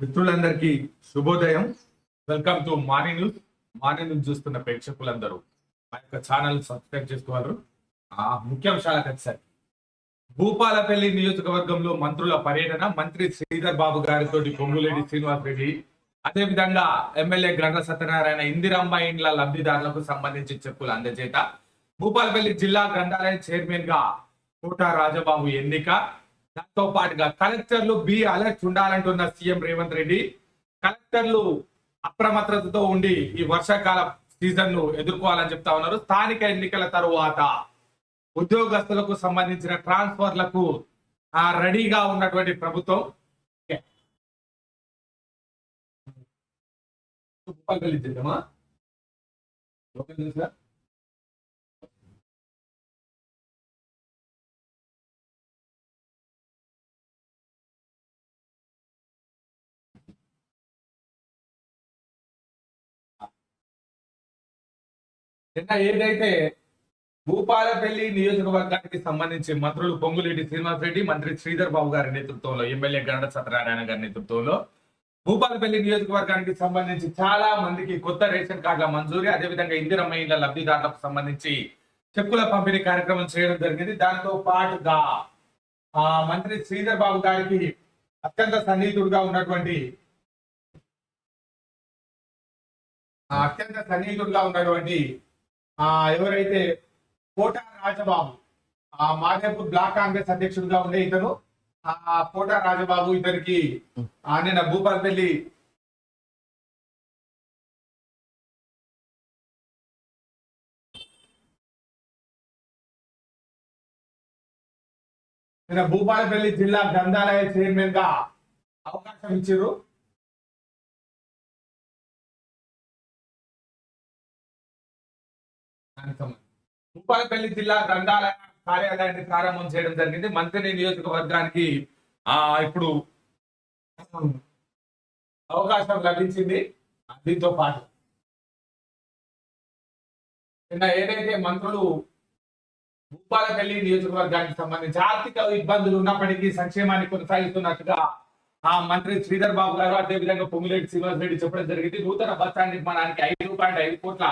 మిత్రులందరికీ శుభోదయం. Welcome to morning news. Morning news చూస్తున్న ప్రేక్షకులందరూ మా యొక్క ఛానల్ సబ్స్క్రైబ్ చేసుకోవాలి ఆ ముఖ్యాంశాలకు వచ్చారు భూపాలపల్లి నియోజకవర్గంలో మంత్రుల పర్యటన మంత్రి శ్రీధర్ బాబు గారితో పొంగులేడి శ్రీనివాస్ రెడ్డి అదేవిధంగా ఎమ్మెల్యే గండ్ర సత్యనారాయణ ఇందిరమ్మ ఇండ్ల లబ్ధిదారులకు సంబంధించి చెక్కులు అందజేత. భూపాలపల్లి జిల్లా గ్రంథాలయ చైర్మన్గా కోట రాజబాబు ఎన్నిక. దాంతో పాటుగా కలెక్టర్లు బి అలర్ట్ ఉండాలంటున్న సీఎం రేవంత్ రెడ్డి కలెక్టర్లు అప్రమత్తతతో ఉండి ఈ వర్షాకాల సీజన్ను ఎదుర్కోవాలని చెప్తా ఉన్నారు స్థానిక ఎన్నికల తరువాత ఉద్యోగస్తులకు సంబంధించిన ట్రాన్స్ఫర్లకు రెడీగా ఉన్నటువంటి ప్రభుత్వం ఓకే. సార్ లోకల్ నిన్న ఏదైతే భూపాలపల్లి నియోజకవర్గానికి సంబంధించి మంత్రులు పొంగులేటి శ్రీనివాస్ రెడ్డి మంత్రి శ్రీధర్ బాబు గారి నేతృత్వంలో ఎమ్మెల్యే గండ సత్యనారాయణ గారి నేతృత్వంలో భూపాలపల్లి నియోజకవర్గానికి సంబంధించి చాలా మందికి కొత్త రేషన్ కార్డుల మంజూరీ అదేవిధంగా ఇందిరమ్మ ఇళ్ళ లబ్ధిదారులకు సంబంధించి చెక్కుల పంపిణీ కార్యక్రమం చేయడం జరిగింది. దాంతో పాటుగా ఆ మంత్రి శ్రీధర్ బాబు గారికి అత్యంత సన్నిహితుడుగా ఉన్నటువంటి అత్యంత సన్నిహితుడుగా ఉన్నటువంటి ఎవరైతే కోట రాజబాబు ఆ మాదేపూర్ బ్లాక్ కాంగ్రెస్ అధ్యక్షుడిగా ఉండే ఇతను ఆ కోట రాజబాబు ఇతనికి ఆ నిన్న భూపాల్పల్లి నిన్న భూపాలపల్లి జిల్లా గ్రంథాలయ చైర్మన్గా అవకాశం ఇచ్చారు సంబంధించి. భూపాలపల్లి జిల్లా గ్రంథాలయ కార్యాలయాన్ని ప్రారంభం చేయడం జరిగింది. మంత్రి నియోజకవర్గానికి ఆ ఇప్పుడు అవకాశం లభించింది. దీంతో పాటు నిన్న ఏదైతే మంత్రులు భూపాలపల్లి నియోజకవర్గానికి సంబంధించి ఆర్థిక ఇబ్బందులు ఉన్నప్పటికీ సంక్షేమాన్ని కొనసాగిస్తున్నట్టుగా ఆ మంత్రి శ్రీధర్ బాబు గారు అదేవిధంగా పొంగులేటి శ్రీనివాస్ రెడ్డి చెప్పడం జరిగింది. నూతన బస్ స్టాండ్ నిర్మాణానికి ఐదు పాయింట్ ఐదు కోట్ల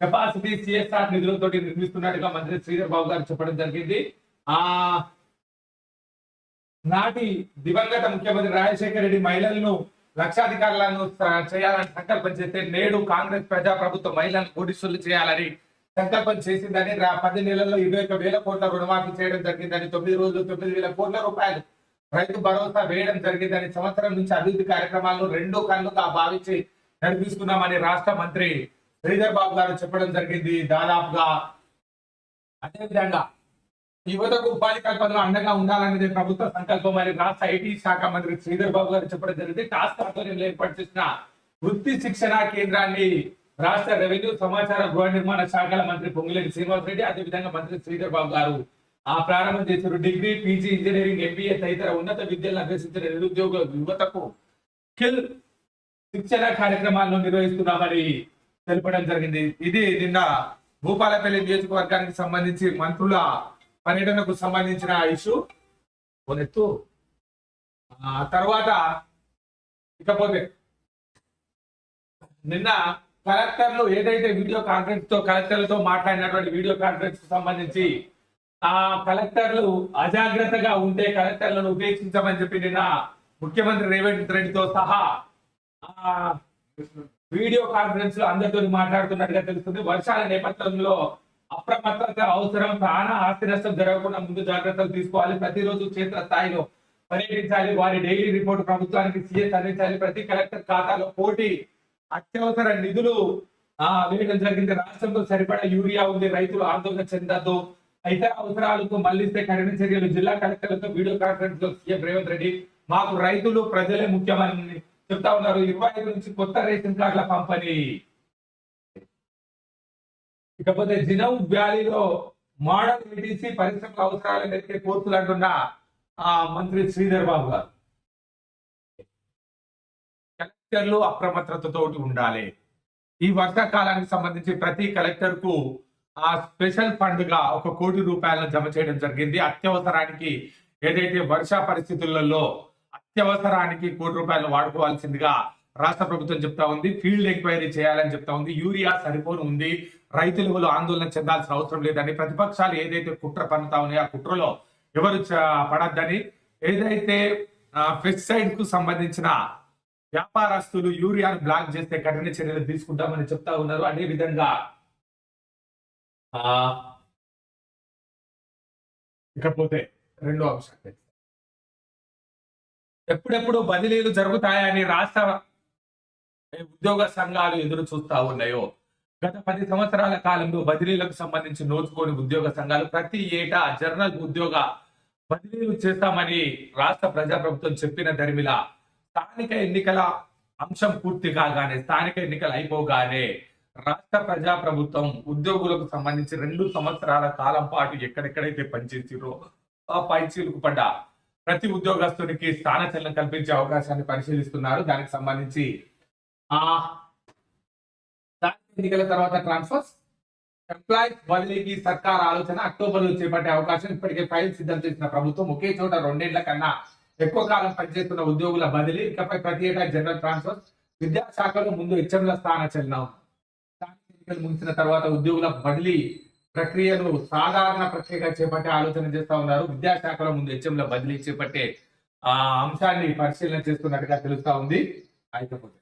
కెపాసిటీ సిఎస్ఆర్ నిధులతో నిర్మిస్తున్నట్టుగా మంత్రి శ్రీధర్ బాబు గారు చెప్పడం జరిగింది. ఆ నాటి దివంగత ముఖ్యమంత్రి రాజశేఖర రెడ్డి మహిళలను లక్షాధికారులను చేయాలని సంకల్పం చేస్తే నేడు కాంగ్రెస్ ప్రజా ప్రభుత్వ మహిళలను కోటీశ్వరులు చేయాలని సంకల్పం చేసిందని పది నెలల్లో ఇరవై ఒక వేల కోట్ల రుణమాఫీ చేయడం జరిగిందని తొమ్మిది రోజులు తొమ్మిది వేల కోట్ల రూపాయలు రైతు భరోసా వేయడం జరిగిందని సంవత్సరం నుంచి అభివృద్ధి కార్యక్రమాలను రెండో కన్నుగా భావించి నడిపిస్తున్నామని రాష్ట్ర మంత్రి శ్రీధర్ బాబు గారు చెప్పడం జరిగింది దాదాపుగా అదేవిధంగా యువతకు ఉపాధి కల్పనలో అండగా ఉండాలనేది ప్రభుత్వ సంకల్పం అని రాష్ట్ర ఐటీ శాఖ మంత్రి శ్రీధర్ బాబు గారు చెప్పడం జరిగింది. టాస్క్ ఆధ్వర్యంలో ఏర్పాటు చేసిన వృత్తి శిక్షణ కేంద్రాన్ని రాష్ట్ర రెవెన్యూ సమాచార గృహ నిర్మాణ శాఖల మంత్రి పొంగులేటి శ్రీనివాస్ రెడ్డి అదేవిధంగా మంత్రి శ్రీధర్ బాబు గారు ఆ ప్రారంభం చేశారు. డిగ్రీ పీజీ ఇంజనీరింగ్ ఎంబీఏ తదితర ఉన్నత విద్యలను అభ్యసించిన నిరుద్యోగ యువతకు స్కిల్ శిక్షణ కార్యక్రమాలను నిర్వహిస్తున్నామని తెలపడం జరిగింది. ఇది నిన్న భూపాలపల్లి నియోజకవర్గానికి సంబంధించి మంత్రుల పర్యటనకు సంబంధించిన ఇష్యూ. కొనెత్తు తర్వాత ఇకపోతే నిన్న కలెక్టర్లు ఏదైతే వీడియో కాన్ఫరెన్స్తో కలెక్టర్లతో మాట్లాడినటువంటి వీడియో కాన్ఫరెన్స్కు సంబంధించి ఆ కలెక్టర్లు అజాగ్రత్తగా ఉంటే కలెక్టర్లను ఉపేక్షించమని చెప్పి నిన్న ముఖ్యమంత్రి రేవంత్ రెడ్డితో సహా ఆ వీడియో కాన్ఫరెన్స్లో అందరితో మాట్లాడుతున్నట్టుగా తెలుస్తుంది. వర్షాల నేపథ్యంలో అప్రమత్తత అవసరం ప్రాణ ఆస్తి నష్టం జరగకుండా ముందు జాగ్రత్తలు తీసుకోవాలి. ప్రతిరోజు క్షేత్ర స్థాయిలో పర్యటించాలి. వారి డైలీ రిపోర్ట్ ప్రభుత్వానికి సీఎస్ అందించాలి. ప్రతి కలెక్టర్ ఖాతాలో పోటీ అత్యవసర నిధులు ఆ వేయడం జరిగింది. రాష్ట్రంలో సరిపడా యూరియా ఉంది. రైతులు ఆందోళన చెందద్దు. ఇతర అవసరాలకు మళ్ళిస్తే కఠిన చర్యలు జిల్లా కలెక్టర్లతో వీడియో కాన్ఫరెన్స్లో సీఎం రేవంత్ రెడ్డి మాకు రైతులు ప్రజలే ముఖ్యమని చెప్తా ఉన్నారు ఇరవై ఐదు నుంచి కొత్త రేషన్ కార్డుల పంపిణీ. ఇకపోతే జినౌ వ్యాలీలో మోడల్ ఏటీసీ పరిశ్రమల అవసరాలు మెరికే కోర్సులు అంటున్న ఆ మంత్రి శ్రీధర్ బాబు గారు. కలెక్టర్లు అప్రమత్తతతో ఉండాలి. ఈ వర్షాకాలానికి సంబంధించి ప్రతి కలెక్టర్కు ఆ స్పెషల్ ఫండ్గా ఒక కోటి రూపాయలను జమ చేయడం జరిగింది. అత్యవసరానికి ఏదైతే వర్ష పరిస్థితులలో అత్యవసరానికి కోటి రూపాయలు వాడుకోవాల్సిందిగా రాష్ట్ర ప్రభుత్వం చెప్తా ఉంది. ఫీల్డ్ ఎంక్వైరీ చేయాలని చెప్తా ఉంది. యూరియా సరిపోను ఉంది. రైతులు ఆందోళన చెందాల్సిన అవసరం లేదని ప్రతిపక్షాలు ఏదైతే కుట్ర పన్నుతా ఉన్నాయో ఆ కుట్రలో ఎవరు చ- పడద్దని ఏదైతే పెస్టిసైడ్కు సంబంధించిన వ్యాపారస్తులు యూరియాను బ్లాక్ చేస్తే కఠిన చర్యలు తీసుకుంటామని చెప్తా ఉన్నారు. అదే విధంగా ఇకపోతే రెండో అంశం. ఎప్పుడెప్పుడు బదిలీలు జరుగుతాయని రాష్ట్ర ఉద్యోగ సంఘాలు ఎదురు చూస్తా ఉన్నాయో గత పది సంవత్సరాల కాలంలో బదిలీలకు సంబంధించి నోచుకోని ఉద్యోగ సంఘాలు ప్రతి ఏటా జర్నల్ ఉద్యోగ బదిలీలు చేస్తామని రాష్ట్ర ప్రజాప్రభుత్వం చెప్పిన దరిమిల స్థానిక ఎన్నికల అంశం పూర్తి కాగానే స్థానిక ఎన్నికలు అయిపోగానే రాష్ట్ర ప్రజాప్రభుత్వం ఉద్యోగులకు సంబంధించి రెండు సంవత్సరాల కాలం పాటు ఎక్కడెక్కడైతే పనిచేసిరో ఆ పైచీలకు పడ్డ ప్రతి ఉద్యోగస్తునికి స్థానచలనం కల్పించే అవకాశాన్ని పరిశీలిస్తున్నారు. దానికి సంబంధించి ఆ ఎన్నికల తర్వాత ట్రాన్స్ఫర్స్ ఎంప్లాయీస్ బదిలీకి సర్కార్ ఆలోచన అక్టోబర్లో చేపట్టే అవకాశం ఇప్పటికే ఫైల్ సిద్ధం చేసిన ప్రభుత్వం ఒకే చోట రెండేళ్ళ కన్నా ఎక్కువ కాలం పనిచేస్తున్న ఉద్యోగుల బదిలీ. ఇకపై ప్రతి ఏటా జనరల్ ట్రాన్స్ఫర్ విద్యాశాఖలో ముందు హెచ్ఎంల స్థాన చలనం స్థానిక ఎన్నికలు ముగిసిన తర్వాత ఉద్యోగుల బదిలీ ప్రక్రియను సాధారణ ప్రక్రియగా చేపట్టే ఆలోచన చేస్తా ఉన్నారు. విద్యాశాఖలో ముందు హెచ్ఎంల బదిలీ చేపట్టే ఆ అంశాన్ని పరిశీలన చేస్తున్నట్టుగా తెలుస్తా ఉంది. అయిపోతే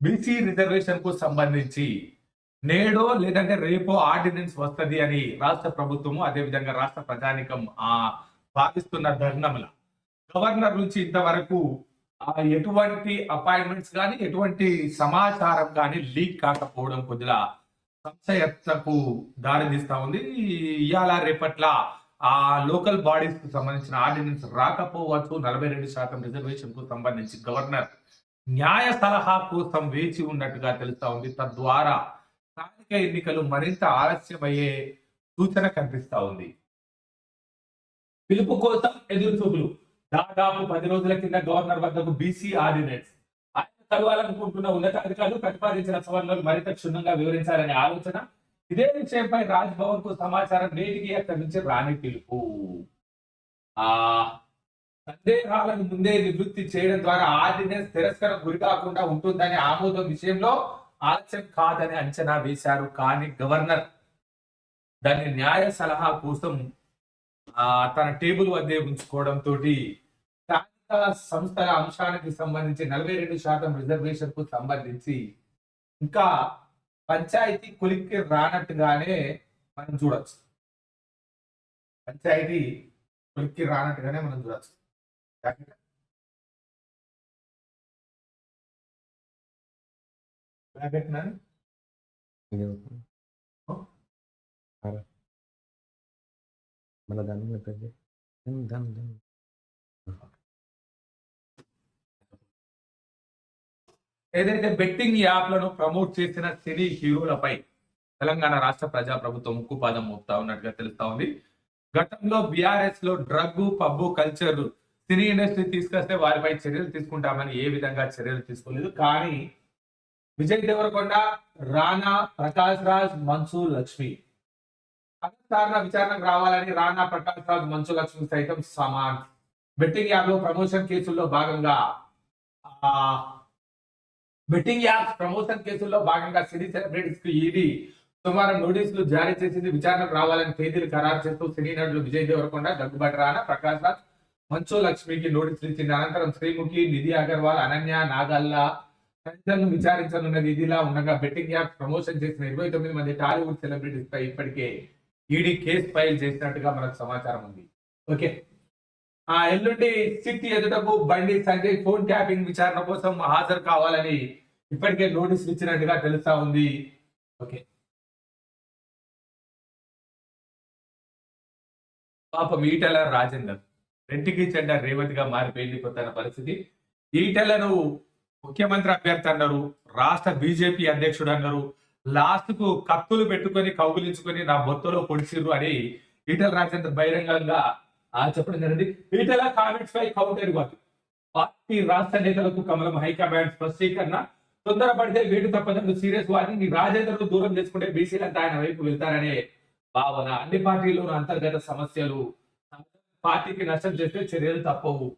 బీసీ రిజర్వేషన్కు సంబంధించి నేడో లేదంటే రేపో ఆర్డినెన్స్ వస్తది అని రాష్ట్ర ప్రభుత్వము అదే విధంగా రాష్ట్ర ప్రజానికం ఆ భావిస్తున్న ధర్నముల. గవర్నర్ నుంచి ఇంతవరకు ఆ ఎటువంటి అపాయింట్మెంట్స్ కానీ ఎటువంటి సమాచారం కానీ లీక్ కాకపోవడం కొద్దిగా సంశయతకు దారితీస్తా ఉంది. ఇవాళ రేపట్ల ఆ లోకల్ బాడీస్కు సంబంధించిన ఆర్డినెన్స్ రాకపోవచ్చు. నలభై రెండు శాతం రిజర్వేషన్కు సంబంధించి గవర్నర్ న్యాయ సలహా కోసం వేచి ఉన్నట్టుగా తెలుస్తా ఉంది. తద్వారా స్థానిక ఎన్నికలు మరింత ఆలస్యమయ్యే సూచన కనిపిస్తా ఉంది. పిలుపు కోసం ఎదురు చూపులు దాదాపు పది రోజుల కింద గవర్నర్ వద్దకు బీసీ ఆర్డినెన్స్ కలవాలనుకుంటున్న ఉన్నతాధికారులు ప్రతిపాదించిన సవరణలు మరింత క్షుణ్ణంగా వివరించాలనే ఆలోచన. ఇదే విషయంపై రాజ్భవన్కు సమాచారం నేటికి అక్కడి నుంచి రాని పిలుపు ఆ సందేహాలను ముందే నివృత్తి చేయడం ద్వారా ఆర్డినెన్స్ తిరస్కరణ గురి కాకుండా ఉంటుందని ఆమోదం విషయంలో ఆలస్యం కాదని అంచనా వేశారు కానీ గవర్నర్. దాన్ని న్యాయ సలహా కోసం ఆ తన టేబుల్ వద్దే ఉంచుకోవడం తోటి సంస్థల అంశానికి సంబంధించి నలభై రెండు శాతం రిజర్వేషన్కు సంబంధించి ఇంకా పంచాయతీ కొలిక్కి రానట్టుగానే మనం చూడొచ్చు. పంచాయతీ కొలిక్కి రానట్టుగానే మనం చూడొచ్చు. మన దాని దాని ఏదైతే బెట్టింగ్ యాప్లను ప్రమోట్ చేసిన సినీ హీరోలపై తెలంగాణ రాష్ట్ర ప్రజా ప్రభుత్వం ఉక్కుపాదం మోపుతా ఉన్నట్టుగా తెలుస్తా ఉంది. గతంలో బీఆర్ఎస్లో drug pub culture cine industry తీసుకొస్తే వారిపై చర్యలు తీసుకుంటామని ఏ విధంగా చర్యలు తీసుకోలేదు. కానీ విజయ్ దేవరకొండ రానా ప్రకాష్ రాజ్ మన్సు లక్ష్మి. సాధారణ విచారణకు రావాలని రానా ప్రకాష్ రాజ్ మన్సు లక్ష్మి సైతం సమాన్. బెట్టింగ్ యాప్లో ప్రమోషన్ కేసుల్లో భాగంగా ఆ బెట్టింగ్ యాప్స్ ప్రమోషన్ కేసుల్లో భాగంగా సిటీ సెలబ్రిటీస్కు ఈడీ సోమవారం నోటీసులు జారీ చేసింది. విచారణకు రావాలని తేదీలు ఖరారు చేస్తూ సినీ నటులు విజయ్ దేవరకొండ దగ్గుబాటి రాణ ప్రకాష్ రాజ్ మంచు లక్ష్మికి నోటీసులు ఇచ్చింది అనంతరం శ్రీముఖి నిధి అగర్వాల్ అనన్య నాగల్లా తదితరులను విచారించనున్నది. ఇదిలా ఉండగా బెట్టింగ్ యాప్ ప్రమోషన్ చేసిన ఇరవై తొమ్మిది మంది టాలీవుడ్ సెలబ్రిటీస్ పై ఇప్పటికే ఈడీ కేసు ఫైల్ చేసినట్టుగా మనకు సమాచారం ఉంది. ఓకే. ఆ ఎల్లుండి SIT ఎదుటకు Bandi Sanjay phone tapping విచారణ కోసం హాజరు కావాలని ఇప్పటికే నోటీసులు ఇచ్చినట్టుగా తెలుస్తా ఉంది. ఓకే. పాపం ఈటెల రాజేందర్. రెంటికి చెడ్డ రేవతిగా మారిపోయింది కొత్త పరిస్థితి. ఈటెలను ముఖ్యమంత్రి అభ్యర్థి అన్నారు రాష్ట్ర బీజేపీ అధ్యక్షుడు అన్నారు లాస్ట్కు కత్తులు పెట్టుకొని కౌగులించుకొని నా బొత్తలో పొడిచిర్రు అని ఈటెల రాజేందర్ బహిరంగంగా చెప్పడం జరిగింది. ఈటెల కామెంట్స్ పై కౌంటర్ ఇవ్వాలి. పార్టీ రాష్ట్ర నేతలకు కమలం హైకమాండ్ స్పష్టీకరణ. తొందరపడితే వీటి తప్పదంటూ సీరియస్ వారిని ఈ దూరం చేసుకుంటే బీసీలంతా ఆయన వైపు వెళ్తారనే భావన. అన్ని పార్టీల్లోనూ అంతర్గత సమస్యలు. పార్టీకి నష్టం చేస్తే చర్యలు తప్పవు.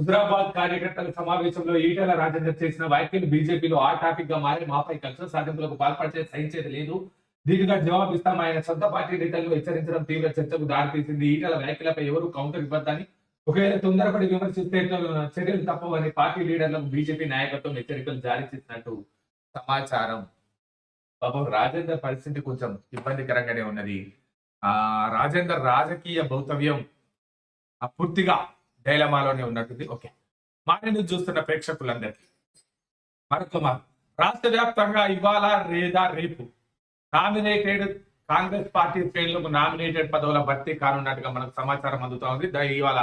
హుజరాబాద్ కార్యకర్తల సమావేశంలో ఈటెల రాజేందర్ చేసిన వ్యాఖ్యలు బీజేపీలో ఆ టాపిక్గా మారి మాపై కక్ష సాధింపులకు పాల్పడితే సహించేది లేదు. దీనిగా జవాబిస్తాం. ఆయన సొంత పార్టీ నేతలను హెచ్చరించడం తీవ్ర చర్చకు దారితీసింది ఈటల వ్యాఖ్యలపై ఎవరు కౌంటర్ ఇవ్వద్దని ఒకవేళ తొందరపడి విమర్శిస్తే చర్యలు తప్పవని పార్టీ లీడర్లకు బీజేపీ నాయకత్వం హెచ్చరికలు జారీ చేసినట్టు సమాచారం. పాపం రాజేందర్ పరిస్థితి కొంచెం ఇబ్బందికరంగానే ఉన్నది. ఆ రాజేందర్ రాజకీయ భౌతవ్యం పూర్తిగా డైలమాలోనే ఉన్నట్టుంది. ఓకే. మారిని చూస్తున్న ప్రేక్షకులందరికీ మరొక రాష్ట్ర వ్యాప్తంగా ఇవాళ లేదా రేపు? నామినేటెడ్ కాంగ్రెస్ పార్టీ శ్రేణులకు నామినేటెడ్ పదవుల భర్తీ కానున్నట్టుగా మనకు సమాచారం అందుతా ఉంది. ఇవాళ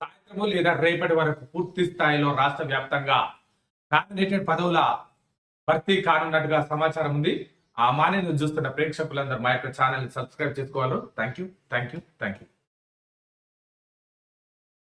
సాయంత్రము లేదా రేపటి వరకు పూర్తి స్థాయిలో రాష్ట్ర వ్యాప్తంగా నామినేటెడ్ పదవుల భర్తీ కానున్నట్టుగా సమాచారం ఉంది. ఆ మానేను చూస్తున్న ప్రేక్షకులందరూ మా యొక్క ఛానల్ సబ్స్క్రైబ్ చేసుకోవాలి. Thank you thank you thank you